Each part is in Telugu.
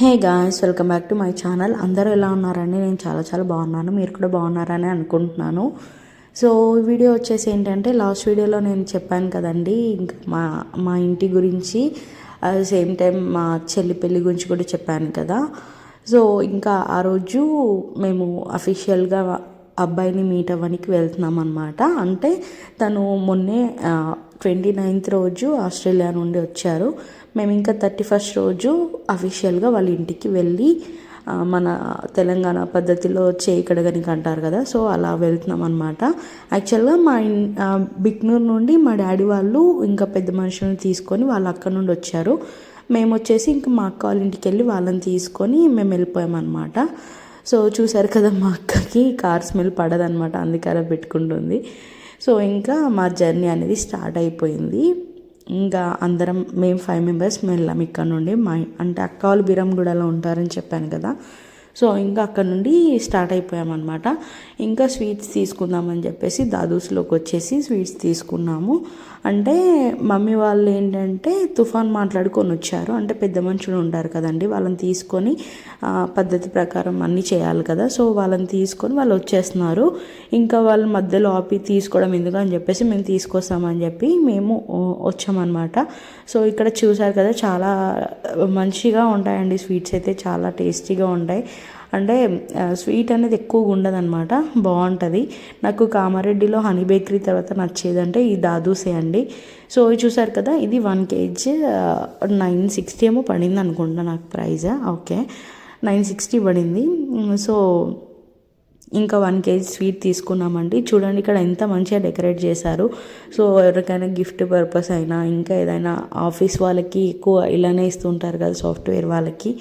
Hey guys welcome back to my channel. అందరూ ఎలా ఉన్నారండి? నేను చాలా చాలా బాగున్నాను. మీరు కూడా బాగున్నారని అనుకుంటున్నాను. సో ఈ వీడియో వచ్చేసి ఏంటంటే లాస్ట్ వీడియోలో నేను చెప్పాను కదండి ఇంకా మా మా ఇంటి గురించి సేమ్ టైం మా చెల్లి పెళ్ళి గురించి కూడా చెప్పాను కదా. సో ఇంకా ఆ రోజు మేము అఫీషియల్గా అబ్బాయిని మీట్ అవ్వడానికి వెళ్తున్నాం అనమాట అంటే తను మొన్నే ట్వంటీ నైన్త్ రోజు ఆస్ట్రేలియా నుండి వచ్చారు. మేము ఇంకా థర్టీ ఫస్ట్ రోజు అఫీషియల్గా వాళ్ళ ఇంటికి వెళ్ళి మన తెలంగాణ పద్ధతిలో చేయి కడగనికి అంటారు కదా సో అలా వెళ్తున్నాం అనమాట యాక్చువల్గా మా ఇన్ బిక్నూర్ నుండి మా డాడీ వాళ్ళు ఇంకా పెద్ద మనుషులను తీసుకొని వాళ్ళు అక్కడ నుండి వచ్చారు. మేము వచ్చేసి ఇంకా మా అక్క వాళ్ళ ఇంటికి వెళ్ళి వాళ్ళని తీసుకొని మేము వెళ్ళిపోయామన్నమాట. సో చూసారు కదా మా అక్కకి కార్ స్మెల్ పడదనమాట అందుకే అలా పెట్టుకుంటుంది. సో ఇంకా మా జర్నీ అనేది స్టార్ట్ అయిపోయింది. ఇంకా అందరం మేము ఫైవ్ మెంబర్స్ వెళ్ళాం ఇక్కడ నుండి. మా అంటే అక్క వాళ్ళు బిరంగూడలో ఉంటారని చెప్పాను కదా. సో ఇంకా అక్కడ నుండి స్టార్ట్ అయిపోయామన్నమాట. ఇంకా స్వీట్స్ తీసుకుందామని చెప్పేసి దాదూస్లోకి వచ్చేసి స్వీట్స్ తీసుకున్నాము. అంటే మమ్మీ వాళ్ళు ఏంటంటే తుఫాన్ మాట్లాడుకొని వచ్చారు. అంటే పెద్ద మనుషులు ఉంటారు కదండి. వాళ్ళని తీసుకొని పద్ధతి ప్రకారం అన్నీ చేయాలి కదా. సో వాళ్ళని తీసుకొని వాళ్ళు వచ్చేస్తున్నారు. ఇంకా వాళ్ళ మధ్యలో ఆపి తీసుకోవడం ఎందుకు అని చెప్పేసి మేము తీసుకొస్తామని చెప్పి మేము వచ్చామన్నమాట. సో ఇక్కడ చూసారు కదా చాలా మంచిగా ఉంటాయండి. స్వీట్స్ అయితే చాలా టేస్టీగా ఉంటాయి. అంటే స్వీట్ అనేది ఎక్కువగా ఉండదన్నమాట. బాగుంటుంది. నాకు కామారెడ్డిలో హనీ బేకరీ తర్వాత నచ్చేదంటే ఈ దాదూసే అండి. సో ఇది చూసారు కదా ఇది వన్ కేజీ నైన్ సిక్స్టీ ఏమో పడింది అనుకుంటా నాకు ప్రైజ్ ఓకే. నైన్ సిక్స్టీ పడింది. సో ఇంకా వన్ కేజీ స్వీట్ తీసుకున్నామండి. చూడండి ఇక్కడ ఎంత మంచిగా డెకరేట్ చేశారు. సో ఎవరికైనా గిఫ్ట్ పర్పస్ అయినా ఇంకా ఏదైనా ఆఫీస్ వాళ్ళకి ఎక్కువ ఇలానే ఇస్తుంటారు కదా సాఫ్ట్వేర్ వాళ్ళకి.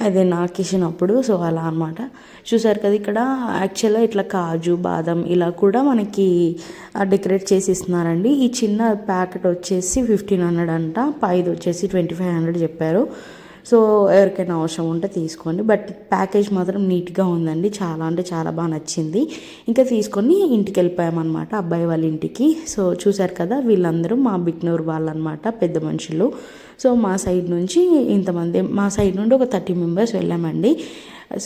అదే నాకు ఇచ్చినప్పుడు సో అలా అనమాట చూసారు కదా ఇక్కడ యాక్చువల్గా ఇట్లా కాజు బాదం ఇలా కూడా మనకి డెకరేట్ చేసి ఇస్తున్నారండి ఈ చిన్న ప్యాకెట్ వచ్చేసి ఫిఫ్టీన్ హండ్రెడ్ అంట పైది వచ్చేసి ట్వంటీ ఫైవ్ హండ్రెడ్ చెప్పారు. సో ఎవరికైనా అవసరం ఉంటే తీసుకోండి. బట్ ప్యాకేజ్ మాత్రం నీట్గా ఉందండి. చాలా అంటే చాలా బాగా నచ్చింది. ఇంకా తీసుకొని ఇంటికి వెళ్ళిపోయామన్నమాట అబ్బాయి వాళ్ళ ఇంటికి. సో చూసారు కదా వీళ్ళందరూ మా బిక్నూర్ వాళ్ళనమాట పెద్ద మనుషులు. సో మా సైడ్ నుంచి ఇంతమంది మా సైడ్ నుండి ఒక థర్టీ మెంబర్స్ వెళ్ళామండి.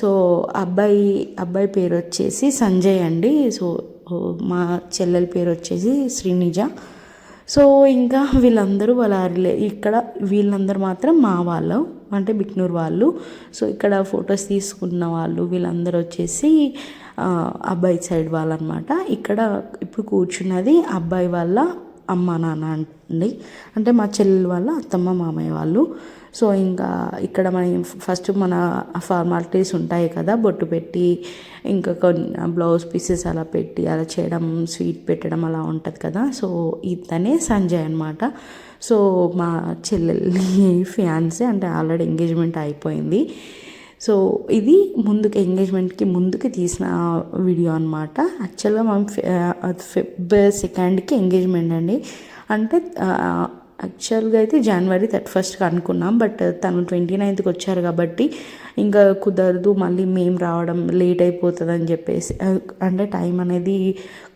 సో అబ్బాయి అబ్బాయి పేరు వచ్చేసి సంజయ్ అండి. సో మా చెల్లెల పేరు వచ్చేసి శ్రీనిజ. సో ఇంకా వీళ్ళందరూ వాళ్ళ రిలే ఇక్కడ వీళ్ళందరూ మాత్రం మా వాళ్ళు అంటే బిక్నూర్ వాళ్ళు. సో ఇక్కడ ఫొటోస్ తీసుకున్న వాళ్ళు వీళ్ళందరూ వచ్చేసి అబ్బాయి సైడ్ వాళ్ళు అనమాట ఇక్కడ ఇప్పుడు కూర్చున్నది అబ్బాయి వాళ్ళ అమ్మ నాన్న అండి. అంటే మా చెల్లెలు వాళ్ళ అత్తమ్మ మామయ్య వాళ్ళు. సో ఇంకా ఇక్కడ మన ఫస్ట్ మన ఫార్మాలిటీస్ ఉంటాయి కదా బొట్టు పెట్టి ఇంకా కొన్ని బ్లౌజ్ పీసెస్ అలా పెట్టి అలా చేయడం స్వీట్ పెట్టడం అలా ఉంటుంది కదా. సో ఇతనే సంజయ్ అనమాట సో మా చెల్లెల్ని ఫ్యాన్సే అంటే ఆల్రెడీ ఎంగేజ్మెంట్ అయిపోయింది. సో ఇది ముందుకు ఎంగేజ్మెంట్కి ముందుకు తీసిన వీడియో అనమాట యాక్చువల్గా మనం ఫిబ్రవరి సెకండ్కి ఎంగేజ్మెంట్ అండి. అంటే యాక్చువల్గా అయితే జనవరి థర్టీ ఫస్ట్కి అనుకున్నాం బట్ తను ట్వంటీ నైన్త్కి వచ్చారు కాబట్టి ఇంకా కుదరదు మళ్ళీ మేము రావడం లేట్ అయిపోతుంది అని చెప్పేసి అంటే టైం అనేది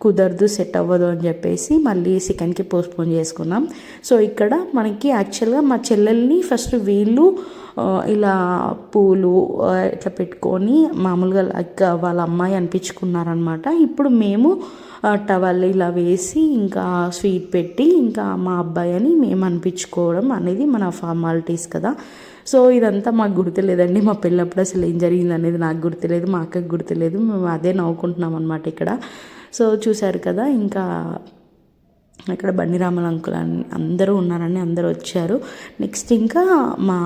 కుదరదు సెట్ అవ్వదు అని చెప్పేసి మళ్ళీ సెకండ్కి పోస్ట్పోన్ చేసుకున్నాం. సో ఇక్కడ మనకి యాక్చువల్గా మా చెల్లెల్ని ఫస్ట్ వీళ్ళు ఇలా పూలు ఇట్లా పెట్టుకొని మామూలుగా లైక్ వాళ్ళ అమ్మాయి అనిపించుకున్నారనమాట ఇప్పుడు మేము టవల్ ఇలా వేసి ఇంకా స్వీట్ పెట్టి ఇంకా మా అబ్బాయి అని మేము అనిపించుకోవడం అనేది మన ఫార్మాలిటీస్ కదా. సో ఇదంతా మాకు గుర్తులేదండి. మా పెళ్ళప్పుడు అసలు ఏం జరిగింది అనేది నాకు గుర్తులేదు మా అక్కకు గుర్తులేదు. మేము అదే నవ్వుకుంటున్నాం అనమాట ఇక్కడ. సో చూశారు కదా ఇంకా ఇక్కడ బండిరామల అంకుల్ అందరూ ఉన్నారని అందరూ వచ్చారు. నెక్స్ట్ ఇంకా మా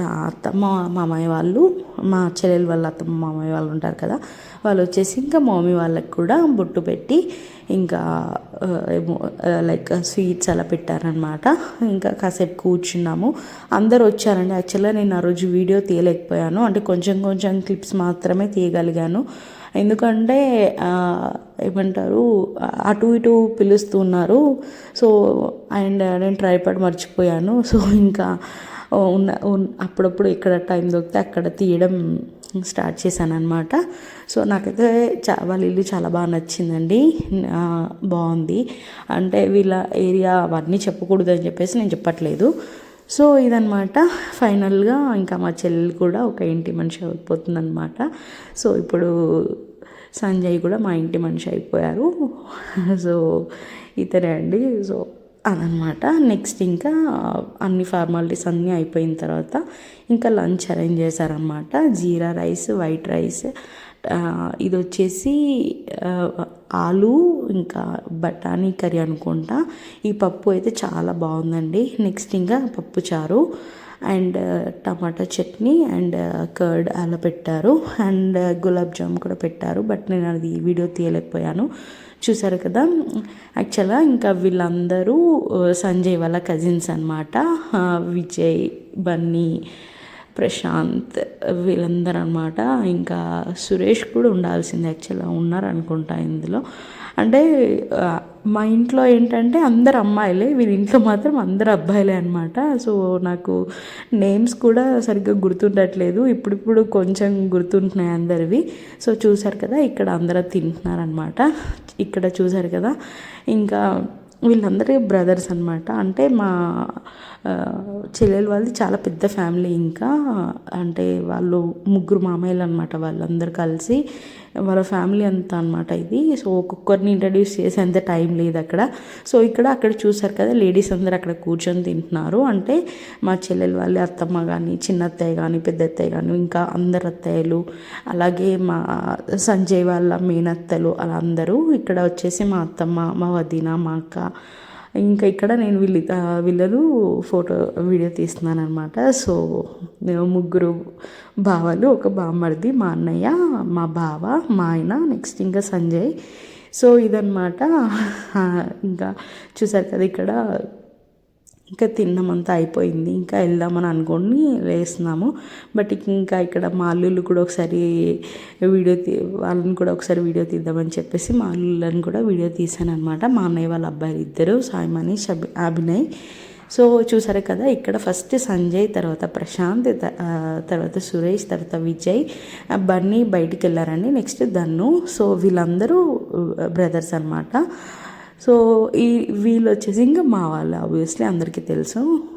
అత్తమ్మ మామయ్య వాళ్ళు మా చెల్లెలు వాళ్ళ అత్తమ్మ మామయ్య వాళ్ళు ఉంటారు కదా వాళ్ళు వచ్చేసి ఇంకా మమ్మీ వాళ్ళకి కూడా బొట్టు పెట్టి ఇంకా లైక్ స్వీట్స్ అలా పెట్టారనమాట ఇంకా కాసేపు కూర్చున్నాము. అందరూ వచ్చారండి. యాక్చువల్గా నేను ఆ రోజు వీడియో తీయలేకపోయాను. అంటే కొంచెం కొంచెం క్లిప్స్ మాత్రమే తీయగలిగాను. ఎందుకంటే ఏమంటారు అటు ఇటు పిలుస్తున్నారు. సో అండ్ నేను ట్రైపాడ్ మర్చిపోయాను. సో ఇంకా ఉన్న అప్పుడప్పుడు ఇక్కడ టైం దొరికితే అక్కడ తీయడం స్టార్ట్ చేశాను అనమాట సో నాకైతే చా వాళ్ళ ఇల్లు చాలా బాగా నచ్చిందండి. బాగుంది. అంటే వీళ్ళ ఏరియా అవన్నీ చెప్పకూడదు అని చెప్పేసి నేను చెప్పట్లేదు. సో ఇదనమాట ఫైనల్గా ఇంకా మా చెల్లెలు కూడా ఒక ఇంటి మనిషి అయిపోతుందనమాట సో ఇప్పుడు సంజయ్ కూడా మా ఇంటి మనిషి అయిపోయారు. సో ఇతనే అండి. సో అదనమాట. నెక్స్ట్ ఇంకా అన్ని ఫార్మాలిటీస్ అన్నీ అయిపోయిన తర్వాత ఇంకా లంచ్ అరేంజ్ చేశారనమాట జీరా రైస్ వైట్ రైస్ ఇది వచ్చేసి ఆలు ఇంకా బఠానీ కర్రీ అనుకుంటా. ఈ పప్పు అయితే చాలా బాగుందండి. నెక్స్ట్ ఇంకా పప్పు చారు. And tomato chutney and curd అలా పెట్టారు. అండ్ గులాబ్ జామ్ కూడా పెట్టారు. బట్ నేను అది వీడియో తీయలేకపోయాను. చూసారు కదా? యాక్చువల్గా ఇంకా వీళ్ళందరూ సంజయ్ వాళ్ళ కజిన్స్ అనమాట విజయ్ బన్నీ ప్రశాంత్ వీళ్ళందరూ అనమాట ఇంకా సురేష్ కూడా ఉండాల్సింది యాక్చువల్గా ఉన్నారు అనుకుంటా ఇందులో. అంటే మా ఇంట్లో ఏంటంటే అందరు అమ్మాయిలే వీళ్ళ ఇంట్లో మాత్రం అందరు అబ్బాయిలే అనమాట సో నాకు నేమ్స్ కూడా సరిగ్గా గుర్తుండట్లేదు. ఇప్పుడిప్పుడు కొంచెం గుర్తుంటున్నాయి అందరివి. సో చూసారు కదా ఇక్కడ అందరూ తింటున్నారనమాట ఇక్కడ చూశారు కదా ఇంకా వీళ్ళందరూ బ్రదర్స్ అనమాట అంటే మా చెల్లెలు వాళ్ళది చాలా పెద్ద ఫ్యామిలీ ఇంకా. అంటే వాళ్ళు ముగ్గురు మామయ్యలు అనమాట వాళ్ళందరూ కలిసి. వాళ్ళ ఫ్యామిలీ అంతా అనమాట ఇది. సో ఒక్కొక్కరిని ఇంట్రడ్యూస్ చేసేంత టైం లేదు అక్కడ. సో ఇక్కడ అక్కడ చూసారు కదా లేడీస్ అందరూ అక్కడ కూర్చొని తింటున్నారు. అంటే మా చెల్లెలు వాళ్ళ అత్తమ్మ కానీ చిన్న అత్తయ్య కానీ పెద్ద అత్తయ్య కానీ ఇంకా అందరు అత్తయ్యలు అలాగే మా సంజయ్ వాళ్ళ మేనత్తలు అలా అందరూ. ఇక్కడ వచ్చేసి మా అత్తమ్మ మా వదిన మా అక్క ఇంకా ఇక్కడ నేను వీళ్ళు వీళ్ళను ఫోటో వీడియో తీస్తున్నాను అనమాట సో ముగ్గురు బావలు ఒక బామ్మడిది మా అన్నయ్య మా బావ మా ఆయన నెక్స్ట్ ఇంకా సంజయ్. సో ఇదనమాట ఇంకా చూసారు కదా ఇక్కడ ఇంకా తిన్నామంతా అయిపోయింది. ఇంకా వెళ్దామని అనుకొని వేస్తున్నాము బట్ ఇంకా ఇక్కడ మా అల్లుళ్ళు కూడా ఒకసారి వీడియో తీ వాళ్ళని కూడా ఒకసారి వీడియో తీద్దామని చెప్పేసి మా అల్లుళ్ళని కూడా వీడియో తీశాను అనమాట మా అన్నయ్య వాళ్ళ అబ్బాయిలు ఇద్దరు సాయిమని షబి అభినయ్. సో చూసారు కదా ఇక్కడ ఫస్ట్ సంజయ్ తర్వాత ప్రశాంత్ తర్వాత సురేష్ తర్వాత విజయ్ బన్నీ బయటికి వెళ్ళారండి నెక్స్ట్ దన్ను సో వీళ్ళందరూ బ్రదర్స్ అనమాట సో ఈ వీళ్ళు వచ్చేసి ఇంకా మా వాళ్ళు ఆబ్వియస్లీ అందరికీ తెలుసు.